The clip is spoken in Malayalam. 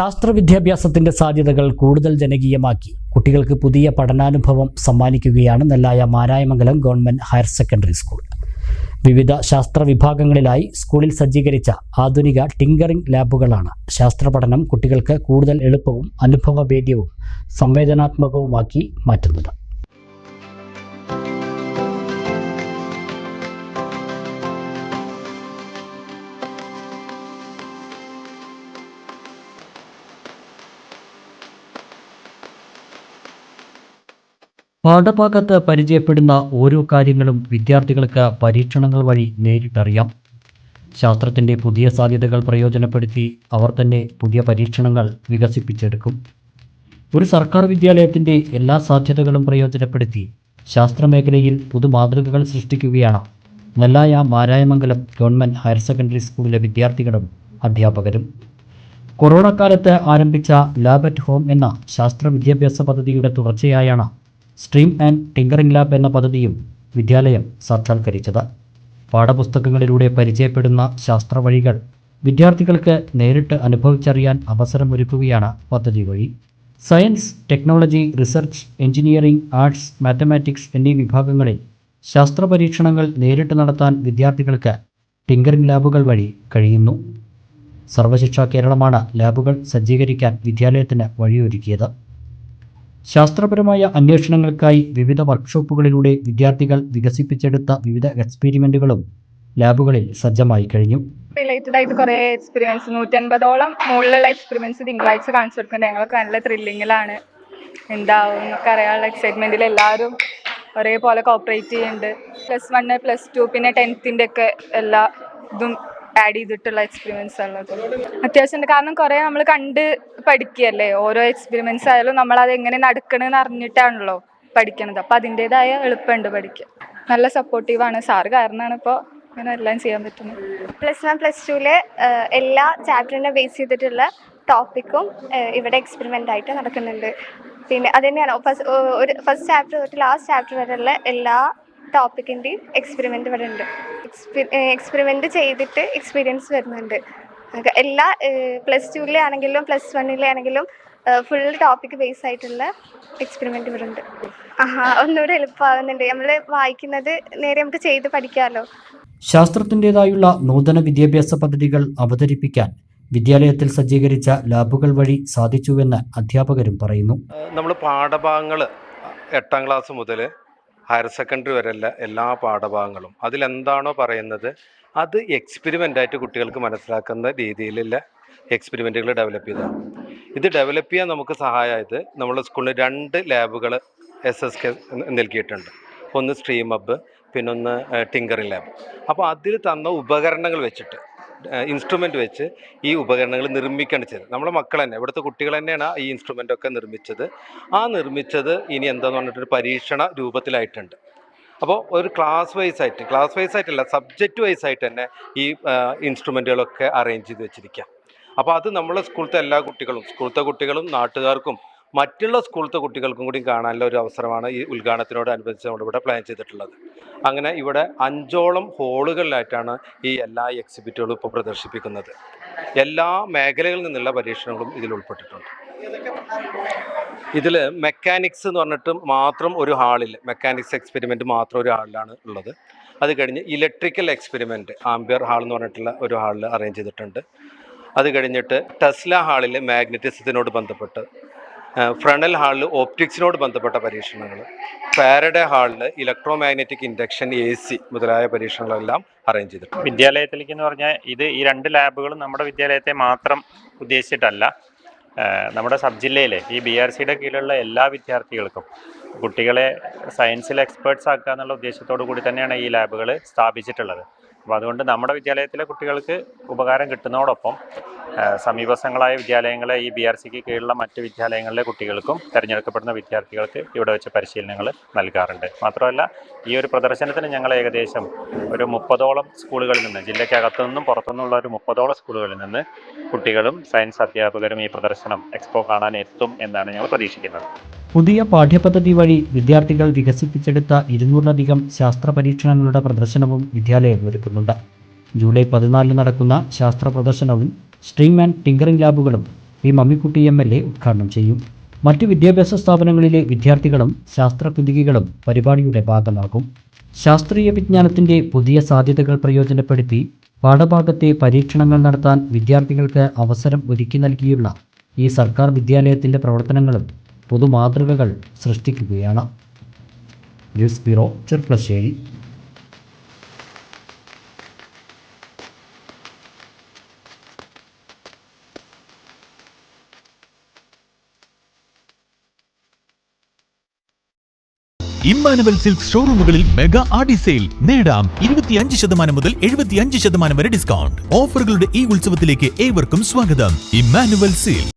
ശാസ്ത്ര വിദ്യാഭ്യാസത്തിന്റെ സാധ്യതകൾ കൂടുതൽ ജനകീയമാക്കി. കുട്ടികൾക്ക് പുതിയ പഠനാനുഭവം സമ്മാനിക്കുകയാണ് Nellaya Marayamangalam government higher secondary school. വിവിധ ശാസ്ത്ര വിഭാഗങ്ങളിലായി സ്കൂളിൽ സജ്ജീകരിച്ച ആധുനിക ടിങ്കറിംഗ് ലാബുകളാണ് ശാസ്ത്ര പഠനം കുട്ടികൾക്ക് കൂടുതൽ എളുപ്പവും അനുഭവവേദ്യവും സംവേദനാത്മകവുമാക്കി മാറ്റുന്നത്. പാഠഭാഗത്ത് പരിചയപ്പെടുന്ന ഓരോ കാര്യങ്ങളും വിദ്യാർത്ഥികൾക്ക് പരീക്ഷണങ്ങൾ വഴി നേരിട്ടറിയാം. ശാസ്ത്രത്തിന്റെ പുതിയ സാധ്യതകൾ പ്രയോജനപ്പെടുത്തി അവർ തന്നെ പുതിയ പരീക്ഷണങ്ങൾ വികസിപ്പിച്ചെടുക്കും. ഒരു സർക്കാർ വിദ്യാലയത്തിന്റെ എല്ലാ സാധ്യതകളും പ്രയോജനപ്പെടുത്തി ശാസ്ത്രമേഖലയിൽ പുതുമാതൃകകൾ സൃഷ്ടിക്കുകയാണ് Nellaya Marayamangalam government higher secondary സ്കൂളിലെ വിദ്യാർത്ഥികളും അധ്യാപകരും. കൊറോണ കാലത്ത് ആരംഭിച്ച ലാബ് അറ്റ് ഹോം എന്ന ശാസ്ത്ര വിദ്യാഭ്യാസ പദ്ധതിയുടെ തുടർച്ചയായാണ് സ്ട്രീം ആൻഡ് ടിങ്കറിംഗ് ലാബ് എന്ന പദ്ധതിയും വിദ്യാലയം സാക്ഷാത്കരിച്ചത്. പാഠപുസ്തകങ്ങളിലൂടെ പരിചയപ്പെടുന്ന ശാസ്ത്രവഴികൾ വിദ്യാർത്ഥികൾക്ക് നേരിട്ട് അനുഭവിച്ചറിയാൻ അവസരമൊരുക്കുകയാണ് പദ്ധതി വഴി. Science technology research engineering arts mathematics എന്നീ വിഭാഗങ്ങളിൽ ശാസ്ത്ര പരീക്ഷണങ്ങൾ നേരിട്ട് നടത്താൻ വിദ്യാർത്ഥികൾക്ക് ടിങ്കറിംഗ് ലാബുകൾ വഴി കഴിയുന്നു. സർവശിക്ഷ കേരളമാണ് ലാബുകൾ സജ്ജീകരിക്കാൻ വിദ്യാലയത്തിന് വഴിയൊരുക്കിയത്. ശാസ്ത്രപരമായ അന്വേഷണങ്ങൾക്കായി വിവിധ വർക്ക്ഷോപ്പുകളിലൂടെ വിദ്യാർത്ഥികൾ വികസിപ്പിച്ചെടുത്ത വിവിധ എക്സ്പെരിമെന്റുകളും ലാബുകളിൽ സജ്ജമായി കഴിഞ്ഞു. റിലേറ്റഡ് ആയിട്ട് കുറെ എക്സ്പീരിയൻസ് നൂറ്റൻപതോളം മുകളിലുള്ള എക്സ്പീരിയൻസ് തിങ്കളാഴ്ച കാണിച്ചു കൊടുക്കുന്നുണ്ട്. ഞങ്ങൾക്ക് നല്ല ത്രില്ലിങ്ങിലാണ് എന്താവും എന്നൊക്കെ അറിയാനുള്ള എക്സൈറ്റ്മെന്റിൽ എല്ലാവരും ഒരേപോലെ കോപ്പറേറ്റ് ചെയ്യുന്നുണ്ട്. പ്ലസ് വണ് പ്ലസ് ടു പിന്നെ ടെൻത്തിന്റെ ഒക്കെ എല്ലാ ഇതും ആഡ് ചെയ്തിട്ടുള്ള എക്സ്പീരിയൻസ് ഉള്ളത് അത്യാവശ്യം കാരണം കുറേ നമ്മൾ കണ്ട് പഠിക്കുകയല്ലേ ഓരോ എക്സ്പീരിയൻസ് ആയാലും നമ്മൾ അത് എങ്ങനെ നടക്കണമെന്ന് അറിഞ്ഞിട്ടാണല്ലോ പഠിക്കണത്. അപ്പൊ അതിന്റെതായ എളുപ്പമുണ്ട് പഠിക്കാൻ. നല്ല സപ്പോർട്ടീവാണ് സാറ് കാരണമാണ് ഇപ്പോൾ ഇങ്ങനെ എല്ലാം ചെയ്യാൻ പറ്റുന്നത്. പ്ലസ് വൺ പ്ലസ് ടുവിലെ എല്ലാ ചാപ്റ്ററിനെ ബേസ് ചെയ്തിട്ടുള്ള ടോപ്പിക്കും ഇവിടെ എക്സ്പെരിമെന്റ് ആയിട്ട് നടക്കുന്നുണ്ട്. പിന്നെ അത് തന്നെയാണ്. ഫസ്റ്റ് ഒരു ഫസ്റ്റ് ചാപ്റ്റർ തൊട്ട് ലാസ്റ്റ് ചാപ്റ്റർ വരെയുള്ള എല്ലാ ടോപ്പിക്കിന്റെയും എക്സ്പെരിമെന്റ് ഇവിടെ ഉണ്ട് എക്സ്പെരിമെന്റ് ചെയ്തിട്ട് എക്സ്പീരിയൻസ് വരുന്നുണ്ട്. നമുക്ക് എല്ലാ പ്ലസ് ടുവിലെ ആണെങ്കിലും പ്ലസ് വണ്ണിലെ ആണെങ്കിലും ഫുൾ ടോപ്പിക് ബേസ് ആയിട്ടുള്ള എക്സ്പെരിമെന്റ് ഇവിടെ ഉണ്ട് ആഹാ ഒന്നുകൂടെ എളുപ്പമാകുന്നുണ്ട് നമ്മൾ വായിക്കുന്നത് നേരെ നമുക്ക് ചെയ്ത് പഠിക്കാമല്ലോ ശാസ്ത്രത്തിന്റെതായുള്ള നൂതന വിദ്യാഭ്യാസ പദ്ധതികൾ അവതരിപ്പിക്കാൻ വിദ്യാലയത്തിൽ സജ്ജീകരിച്ച ലാബുകൾ വഴി സാധിച്ചുവെന്ന് അധ്യാപകരും പറയുന്നു. നമ്മൾ പാഠഭാഗങ്ങൾ എട്ടാം ക്ലാസ് മുതൽ ഹയർ സെക്കൻഡറി വരെയല്ല എല്ലാ പാഠഭാഗങ്ങളും അതിലെന്താണോ പറയുന്നത് അത് എക്സ്പെരിമെന്റായിട്ട് കുട്ടികൾക്ക് മനസ്സിലാക്കുന്ന രീതിയിലുള്ള എക്സ്പെരിമെന്റുകൾ ഡെവലപ്പ് ചെയ്തതാണ്. ഇത് ഡെവലപ്പ് ചെയ്യാൻ നമുക്ക് സഹായമായത് നമ്മുടെ സ്കൂളിൽ രണ്ട് ലാബുകൾ എസ് എസ് കെ നൽകിയിട്ടുണ്ട്. ഒന്ന് സ്ട്രീം അബ് പിന്നൊന്ന് ടിങ്കറിംഗ് ലാബ് അപ്പോൾ അതിൽ തന്ന ഉപകരണങ്ങൾ വെച്ചിട്ട് ഇൻസ്ട്രുമെന്റ് വെച്ച് ഈ ഉപകരണങ്ങൾ നിർമ്മിക്കുകയാണ് ചെയ്തത് നമ്മളെ മക്കൾ തന്നെ ഇവിടുത്തെ കുട്ടികൾ തന്നെയാണ് ഈ ഇൻസ്ട്രുമെന്റ് ഒക്കെ നിർമ്മിച്ചത്. ആ നിർമ്മിച്ചത് ഇനി എന്താന്ന് പറഞ്ഞിട്ടൊരു പരീക്ഷണ രൂപത്തിലായിട്ടുണ്ട്. അപ്പോൾ ഒരു ക്ലാസ് വൈസ് ആയിട്ട് ക്ലാസ് വൈസ് ആയിട്ടല്ല സബ്ജക്റ്റ് വൈസ് ആയിട്ട് തന്നെ ഈ ഇൻസ്ട്രുമെന്റുകളൊക്കെ അറേഞ്ച് ചെയ്ത് വെച്ചിരിക്കുക അപ്പോൾ അത് നമ്മളെ സ്കൂളത്തെ എല്ലാ കുട്ടികളും സ്കൂളത്തെ കുട്ടികളും നാട്ടുകാർക്കും മറ്റുള്ള സ്കൂളത്തെ കുട്ടികൾക്കും കൂടി കാണാനുള്ള ഒരു അവസരമാണ് ഈ ഉദ്ഘാടനത്തിനോടനുബന്ധിച്ച് നമ്മളിവിടെ പ്ലാൻ ചെയ്തിട്ടുള്ളത്. അങ്ങനെ ഇവിടെ അഞ്ചോളം ഹോളുകളിലായിട്ടാണ് ഈ എല്ലാ എക്സിബിറ്റുകളും ഇപ്പോൾ പ്രദർശിപ്പിക്കുന്നത്. എല്ലാ മേഖലകളിൽ നിന്നുള്ള പരീക്ഷണങ്ങളും ഇതിൽ ഉൾപ്പെട്ടിട്ടുണ്ട്. ഇതിൽ മെക്കാനിക്സ് എന്ന് പറഞ്ഞിട്ട് മാത്രം ഒരു ഹാളിൽ മെക്കാനിക്സ് എക്സ്പെരിമെന്റ് മാത്രം ഒരു ഹാളിലാണ് ഉള്ളത്. അത് കഴിഞ്ഞ് ഇലക്ട്രിക്കൽ എക്സ്പെരിമെന്റ് ആംബിയർ ഹാൾ എന്ന് പറഞ്ഞിട്ടുള്ള ഒരു ഹാളിൽ അറേഞ്ച് ചെയ്തിട്ടുണ്ട്. അത് കഴിഞ്ഞിട്ട് ടെസ്ല ഹാളിൽ മാഗ്നറ്റിസത്തിനോട് ബന്ധപ്പെട്ട് ഫ്രണൽ ഹാളിൽ ഓപ്റ്റിക്സിനോട് ബന്ധപ്പെട്ട പരീക്ഷണങ്ങൾ പാരഡേ ഹാളിൽ electromagnetic induction A C മുതലായ പരീക്ഷണങ്ങളെല്ലാം അറേഞ്ച് ചെയ്തിട്ടുണ്ട്. വിദ്യാലയത്തിലേക്ക് എന്ന് പറഞ്ഞാൽ ഇത് ഈ രണ്ട് ലാബുകളും നമ്മുടെ വിദ്യാലയത്തെ മാത്രം ഉദ്ദേശിച്ചിട്ടല്ല. നമ്മുടെ സബ് ജില്ലയിലെ ഈ ബി ആർ സിയുടെ കീഴിലുള്ള എല്ലാ വിദ്യാർത്ഥികൾക്കും കുട്ടികളെ സയൻസിൽ എക്സ്പേർട്സ് ആക്കുക എന്നുള്ള ഉദ്ദേശത്തോടു കൂടി തന്നെയാണ് ഈ ലാബുകൾ സ്ഥാപിച്ചിട്ടുള്ളത്. അപ്പോൾ അതുകൊണ്ട് നമ്മുടെ വിദ്യാലയത്തിലെ കുട്ടികൾക്ക് ഉപകാരം കിട്ടുന്നതോടൊപ്പം സമീപസങ്ങളായ വിദ്യാലയങ്ങളെ ഈ ബി ആർ സിക്ക് കീഴിലുള്ള മറ്റ് വിദ്യാലയങ്ങളിലെ കുട്ടികൾക്കും തിരഞ്ഞെടുക്കപ്പെടുന്ന വിദ്യാർത്ഥികൾക്ക് ഇവിടെ വെച്ച് പരിശീലനങ്ങൾ നൽകാറുണ്ട്. മാത്രമല്ല ഈ ഒരു പ്രദർശനത്തിന് ഞങ്ങൾ ഏകദേശം ഒരു മുപ്പതോളം സ്കൂളുകളിൽ നിന്ന് ജില്ലയ്ക്കകത്തു നിന്നും പുറത്തുനിന്നുള്ള ഒരു മുപ്പതോളം സ്കൂളുകളിൽ നിന്ന് കുട്ടികളും സയൻസ് അധ്യാപകരും ഈ പ്രദർശനം എക്സ്പോ കാണാൻ എത്തും എന്നാണ് ഞങ്ങൾ പ്രതീക്ഷിക്കുന്നത്. പുതിയ പാഠ്യപദ്ധതി വഴി വിദ്യാർത്ഥികൾ വികസിപ്പിച്ചെടുത്ത ഇരുന്നൂറിലധികം ശാസ്ത്ര പരീക്ഷണങ്ങളുടെ പ്രദർശനവും വിദ്യാലയം ഒരുക്കുന്നുണ്ട്. ജൂലൈ പതിനാലിന് നടക്കുന്ന ശാസ്ത്ര പ്രദർശനവും stream and tinkering ലാബുകളും P Mammikutty M L A ഉദ്ഘാടനം ചെയ്യും. മറ്റ് വിദ്യാഭ്യാസ സ്ഥാപനങ്ങളിലെ വിദ്യാർത്ഥികളും ശാസ്ത്രകുതികികളും പരിപാടിയുടെ ഭാഗമാകും. ശാസ്ത്രീയ വിജ്ഞാനത്തിന്റെ പുതിയ സാധ്യതകൾ പ്രയോജനപ്പെടുത്തി പാഠഭാഗത്തെ പരീക്ഷണങ്ങൾ നടത്താൻ വിദ്യാർത്ഥികൾക്ക് അവസരം ഒരുക്കി നൽകിയുള്ള ഈ സർക്കാർ വിദ്യാലയത്തിന്റെ പ്രവർത്തനങ്ങളും പൊതുമാതൃകകൾ സൃഷ്ടിക്കുകയാണ്. News bureau Cherpulassery Emmanuel silk ഷോറൂമുകളിൽ mega Aadi sale. നേടാം ഇരുപത്തിയഞ്ച് ശതമാനം മുതൽ എഴുപത്തിയഞ്ച് ശതമാനം വരെ ഡിസ്കൗണ്ട്. ഓഫറുകളുടെ ഈ ഉത്സവത്തിലേക്ക് ഏവർക്കും സ്വാഗതം. Emmanuel silks.